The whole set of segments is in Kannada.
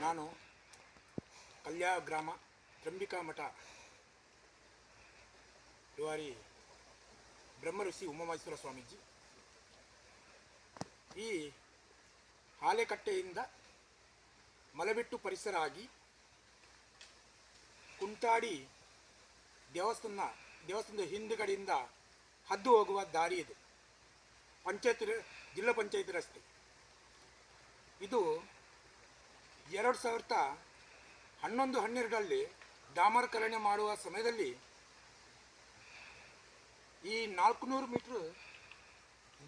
ನಾನು ಕಲ್ಯಾ ಗ್ರಾಮ ತ್ರಂಬಿಕಾ ಮಠ ಯುವಾರಿ ಬ್ರಹ್ಮಋಷಿ ಉಮಾಮಹೇಶ್ವರ ಸ್ವಾಮೀಜಿ. ಈ ಹಾಲೆಕಟ್ಟೆಯಿಂದ ಮಲಬಿಟ್ಟು ಪರಿಸರ ಆಗಿ ಕುಂಟಾಡಿ ದೇವಸ್ಥಾನ, ದೇವಸ್ಥಾನದ ಹಿಂದುಗಡೆಯಿಂದ ಹದ್ದು ಹೋಗುವ ದಾರಿ ಇದು. ಪಂಚಾಯತ್, ಜಿಲ್ಲಾ ಪಂಚಾಯತ್ ರಸ್ತೆ. ಇದು ಎರಡು ಸಾವಿರದ ಹನ್ನೊಂದು, ಹನ್ನೆರಡರಲ್ಲಿ ಡಾಮರ್ಕರಣೆ ಮಾಡುವ ಸಮಯದಲ್ಲಿ ಈ ನಾಲ್ಕುನೂರು ಮೀಟ್ರ್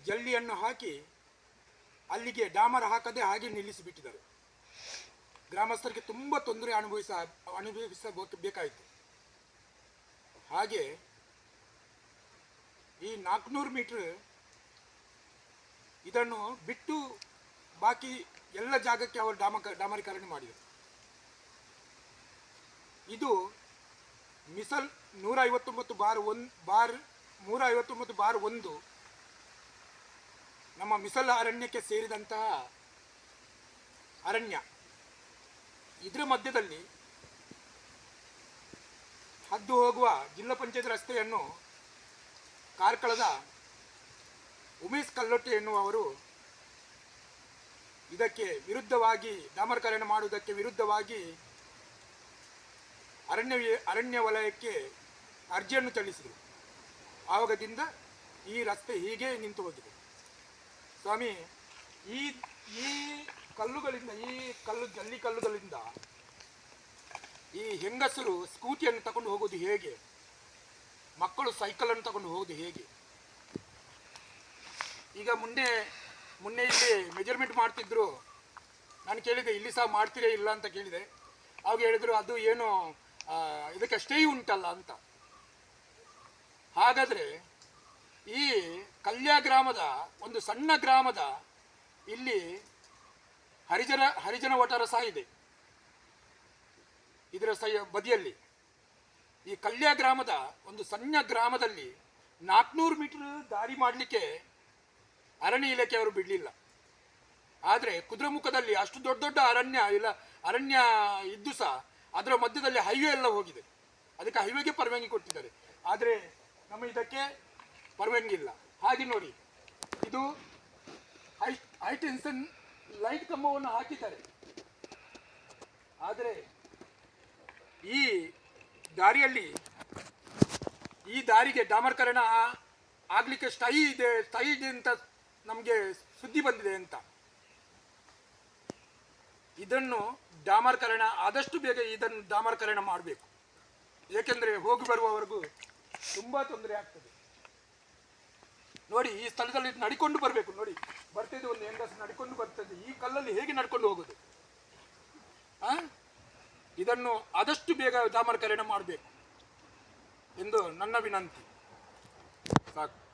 ಜಲ್ಲಿಯನ್ನು ಹಾಕಿ ಅಲ್ಲಿಗೆ ಡಾಮರ್ ಹಾಕದೆ ಹಾಗೆ ನಿಲ್ಲಿಸಿಬಿಟ್ಟಿದ್ದಾರೆ. ಗ್ರಾಮಸ್ಥರಿಗೆ ತುಂಬ ತೊಂದರೆ ಅನುಭವಿಸ, ಅನುಭವಿಸಬೇಕಾಯಿತು. ಹಾಗೆ ಈ ನಾಲ್ಕುನೂರು ಮೀಟ್ರ್ ಇದನ್ನು ಬಿಟ್ಟು ಬಾಕಿ ಎಲ್ಲ ಜಾಗಕ್ಕೆ ಅವರು ಡಾಮ ಡಾಮರೀಕರಣ ಮಾಡಿದರು. ಇದು ಮಿಸಲ್ ನೂರ ಐವತ್ತೊಂಬತ್ತು ಬಾರ್ ಒನ್ ಬಾರ್ ನೂರ ಐವತ್ತೊಂಬತ್ತು ಬಾರ್ ಒಂದು ನಮ್ಮ ಮಿಸಲ್ ಅರಣ್ಯಕ್ಕೆ ಸೇರಿದಂತಹ ಅರಣ್ಯ. ಇದರ ಮಧ್ಯದಲ್ಲಿ ಹದ್ದು ಹೋಗುವ ಜಿಲ್ಲಾ ಪಂಚಾಯತ್ ರಸ್ತೆಯನ್ನು ಕಾರ್ಕಳದ ಉಮೇಶ್ ಕಲ್ಲೊಟ್ಟಿ ಎನ್ನುವವರು ಇದಕ್ಕೆ ವಿರುದ್ಧವಾಗಿ ನಾಮಕರಣ ಮಾಡುವುದಕ್ಕೆ ವಿರುದ್ಧವಾಗಿ ಅರಣ್ಯ ಅರಣ್ಯ ವಲಯಕ್ಕೆ ಅರ್ಜಿಯನ್ನು ಸಲ್ಲಿಸಿದರು. ಆವಾಗದಿಂದ ಈ ರಸ್ತೆ ಹೀಗೆ ನಿಂತು ಹೋಗಿದೆ. ಸ್ವಾಮಿ, ಈ ಈ ಕಲ್ಲುಗಳಿಂದ, ಈ ಕಲ್ಲು, ಜಲ್ಲಿ ಕಲ್ಲುಗಳಿಂದ ಈ ಹೆಂಗಸರು ಸ್ಕೂಟಿಯನ್ನು ತಗೊಂಡು ಹೋಗೋದು ಹೇಗೆ? ಮಕ್ಕಳು ಸೈಕಲನ್ನು ತಗೊಂಡು ಹೋಗೋದು ಹೇಗೆ? ಈಗ ಮುನ್ನೆ ಮುನ್ನೆ ಇಲ್ಲಿ ಮೆಜರ್ಮೆಂಟ್ ಮಾಡ್ತಿದ್ರು. ನಾನು ಕೇಳಿದೆ, ಇಲ್ಲಿ ಸಹ ಮಾಡ್ತೀರಾ ಇಲ್ಲ ಅಂತ ಕೇಳಿದೆ. ಅವಾಗ ಹೇಳಿದ್ರು, ಅದು ಏನು ಇದಕ್ಕೆ ಸ್ಟೇ ಉಂಟಲ್ಲ ಅಂತ. ಹಾಗಾದರೆ ಈ ಕಲ್ಯಾ ಗ್ರಾಮದ, ಒಂದು ಸಣ್ಣ ಗ್ರಾಮದ ಇಲ್ಲಿ ಹರಿಜನ ಹರಿಜನ ವಟಾರ ಸಹ ಇದೆ. ಇದರ ಸಹ ಬದಿಯಲ್ಲಿ. ಈ ಕಲ್ಯಾ ಗ್ರಾಮದ ಒಂದು ಸಣ್ಣ ಗ್ರಾಮದಲ್ಲಿ ನಾಲ್ಕುನೂರು ಮೀಟರ್ ದಾರಿ ಮಾಡಲಿಕ್ಕೆ ಅರಣ್ಯ ಇಲಾಖೆಯವರು ಬಿಡಲಿಲ್ಲ. ಆದರೆ ಕುದುರೆಮುಖದಲ್ಲಿ ಅಷ್ಟು ದೊಡ್ಡ ದೊಡ್ಡ ಅರಣ್ಯ ಇಲ್ಲ, ಅರಣ್ಯ ಇದ್ದು ಸಹ ಅದರ ಮಧ್ಯದಲ್ಲಿ ಹೈವೇ ಎಲ್ಲ ಹೋಗಿದೆ. ಅದಕ್ಕೆ ಹೈವೇಗೆ ಪರವಾನಗಿ ಕೊಟ್ಟಿದ್ದಾರೆ. ಆದರೆ ನಮ್ಮ ಇದಕ್ಕೆ ಪರವಾನಗಿ ಇಲ್ಲ. ಹಾಗೆ ನೋಡಿ, ಇದು ಹೈ ಹೈ ಟೆನ್ಷನ್ ಲೈಟ್ ಕಂಬವನ್ನು ಹಾಕಿದ್ದಾರೆ. ಆದರೆ ಈ ದಾರಿಯಲ್ಲಿ, ಈ ದಾರಿಗೆ ಡಾಮರ್ಕರಣ ಆಗಲಿಕ್ಕೆ ಸ್ಟೈ ಇದೆ ಸ್ಟೈ ಇದೆ ಅಂತ ನಮಗೆ ಸುದ್ದಿ ಬಂದಿದೆ ಅಂತ. ಇದನ್ನು ಡಾಮರ್ಕರಣ ಆದಷ್ಟು ಬೇಗ ಇದನ್ನು ಡಾಮರ್ಕರಣ ಮಾಡಬೇಕು. ಏಕೆಂದರೆ ಹೋಗಿ ಬರುವವರೆಗೂ ತುಂಬ ತೊಂದರೆ ಆಗ್ತದೆ. ನೋಡಿ, ಈ ಸ್ಥಳದಲ್ಲಿ ನಡ್ಕೊಂಡು ಬರಬೇಕು, ನೋಡಿ. ಬರ್ತಿದ್ದು ಒಂದು ಹೆಂಗಸು ನಡ್ಕೊಂಡು ಬರ್ತದೆ. ಈ ಕಲ್ಲಲ್ಲಿ ಹೇಗೆ ನಡ್ಕೊಂಡು ಹೋಗೋದು? ಆ? ಇದನ್ನು ಆದಷ್ಟು ಬೇಗ ಡಾಮರ್ಕರಣ ಮಾಡಬೇಕು ಎಂದು ನನ್ನ ವಿನಂತಿ. ಸಾಕು.